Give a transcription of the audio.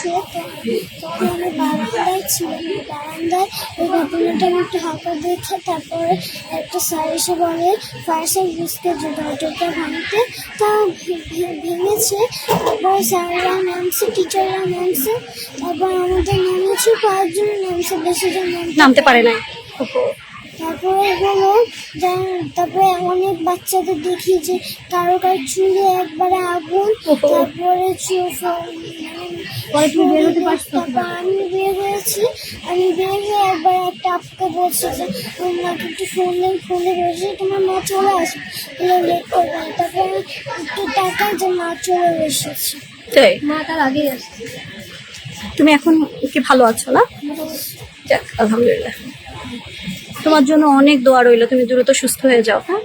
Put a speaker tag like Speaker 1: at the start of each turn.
Speaker 1: শুয়ে তখন আমি বারান্দায় ছিলাম বারান্দায় ওই ঘটনাটা আমি একটু হাঁকা দেখে তারপরে একটা স্যার এসে বলে ফায়ার সার্ভিসকে যে দরজাটা ভাঙতে। তা ভেঙেছে। তারপর স্যাররা নামছে টিচাররা নামছে। তারপর আমাদের নামিয়েছে কয়েকজন নামছে বেশি জন
Speaker 2: নামতে পারে নাই।
Speaker 1: তারপরে হলো তারপরে অনেক বাচ্চাদের দেখি যে কারও কারও চুলে একবারে আগুন। তারপরে আমি বের হয়েছি। আমি বের হয়ে একবার একটা আপকে বলছি যে আমার মাকে একটু ফোন দেন ফোনে রয়েছে তোমার মা চলে আসবে। লেট করবে তারপরে একটু টাকা যে মা চলে এসেছে।
Speaker 2: তাই?
Speaker 1: মা তার আগেই আসছে।
Speaker 2: তুমি এখন কি ভালো আছো না? যাক আলহামদুলিল্লাহ। তোমার জন্য অনেক দোয়া রইল তুমি দ্রুত সুস্থ হয়ে যাও হ্যাঁ?